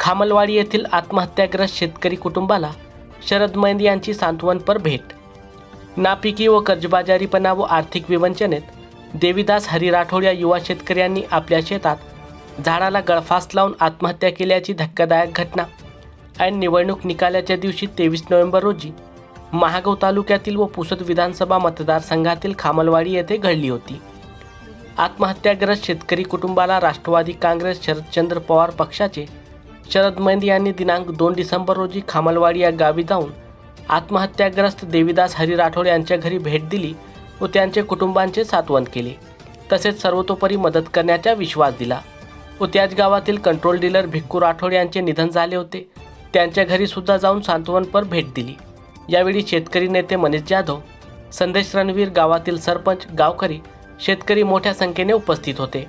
खामलवाडी येथील आत्महत्याग्रस्त शेतकरी कुटुंबाला शरद मैंद यांची सांत्वनपर भेट. नापिकी व कर्जबाजारीपणा व आर्थिक विवंचनेत देवीदास हरी राठोड या युवा शेतकऱ्यांनी आपल्या शेतात झाडाला गळफास लावून आत्महत्या केल्याची धक्कादायक घटना ऐन निवडणूक निकालाच्या दिवशी तेवीस नोव्हेंबर रोजी महागाव तालुक्यातील व पुसद विधानसभा मतदारसंघातील खामलवाडी येथे घडली होती. आत्महत्याग्रस्त शेतकरी कुटुंबाला राष्ट्रवादी काँग्रेस शरदचंद्र पवार पक्षाचे शरद मैंद यांनी दिनांक दोन डिसेंबर रोजी खामलवाडी या गावी जाऊन आत्महत्याग्रस्त देवीदास हरी राठोड यांच्या घरी भेट दिली व त्यांचे कुटुंबांचे सांत्वन केले. तसेच सर्वतोपरी मदत करण्याचा विश्वास दिला व त्याच गावातील कंट्रोल डीलर भिक्कू राठोड यांचे निधन झाले होते. त्यांच्या घरी सुद्धा जाऊन सांत्वनपर भेट दिली. यावेळी शेतकरी नेते मनीष जाधव संदेश रणवीर गावातील सरपंच गावकरी शेतकरी मोठ्या संख्येने उपस्थित होते.